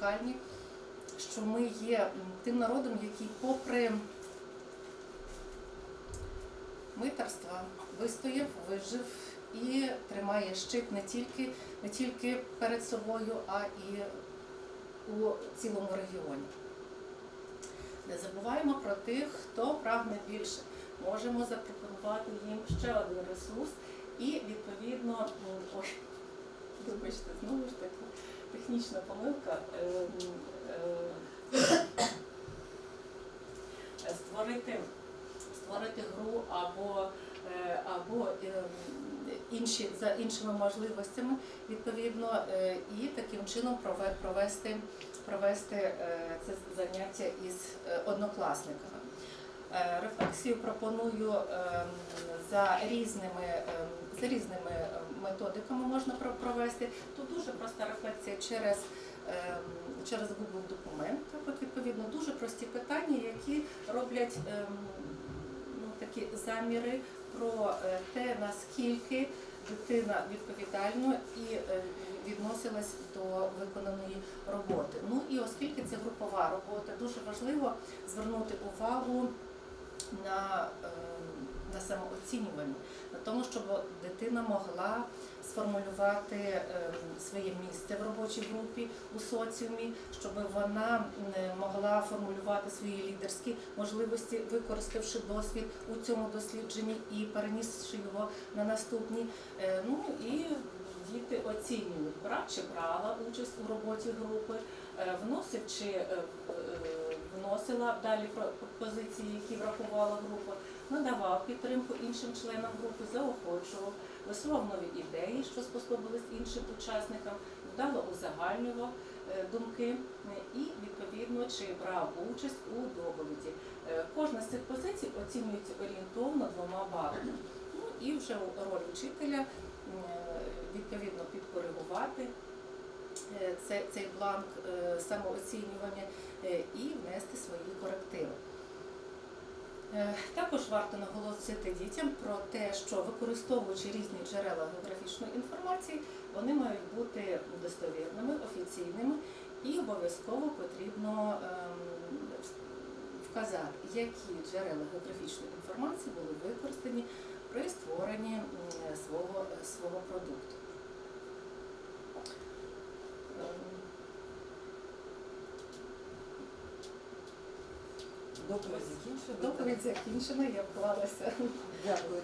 унікальні, що ми є тим народом, який, попри митерства, вистояв, вижив і тримає щит не тільки, не тільки перед собою, а і у цілому регіоні. Не забуваємо про тих, хто прагне більше. Можемо запропонувати їм ще один ресурс і відповідно, ой, вибачте, знову ж таки, технічна помилка. ем, е, Створити, створити гру або, е, або ем, інші за іншими можливостями, відповідно, е, і таким чином провести, провести це заняття із однокласниками. Е, Рефлексію пропоную ем, за різними, ем, за різними ем, методиками можна про- провести. Тут дуже проста рефлексія через, через Google документ. От, відповідно, дуже прості питання, які роблять ну, такі заміри про е, те, наскільки дитина відповідально і е, відносилась до виконаної роботи. Ну і оскільки це групова робота, дуже важливо звернути увагу на, е, на самооцінювання, на тому, щоб дитина могла сформулювати е, своє місце в робочій групі у соціумі, щоб вона могла формулювати свої лідерські можливості, використавши досвід у цьому дослідженні і перенісши його на наступні. Е, Ну і діти оцінюють, брав чи брала участь у роботі групи, е, вносив чи е, е, вносила далі про- пропозиції, які врахувала група, надавав підтримку іншим членам групи, заохочував, висував нові ідеї, що сподобались іншим учасникам, вдало узагальнював думки і відповідно чи брав участь у доповіді. Кожна з цих позицій оцінюється орієнтовно двома балами. Ну і вже роль вчителя відповідно підкоригувати е, цей бланк е, самооцінювання е, і внести свої корективи. Також варто наголосити дітям про те, що використовуючи різні джерела географічної інформації, вони мають бути достовірними, офіційними і обов'язково потрібно ем, вказати, які джерела географічної інформації були використані при створенні свого, свого продукту. Доповідь закінчена. Доповідь закінчена, я вклалася. Дякую. Да.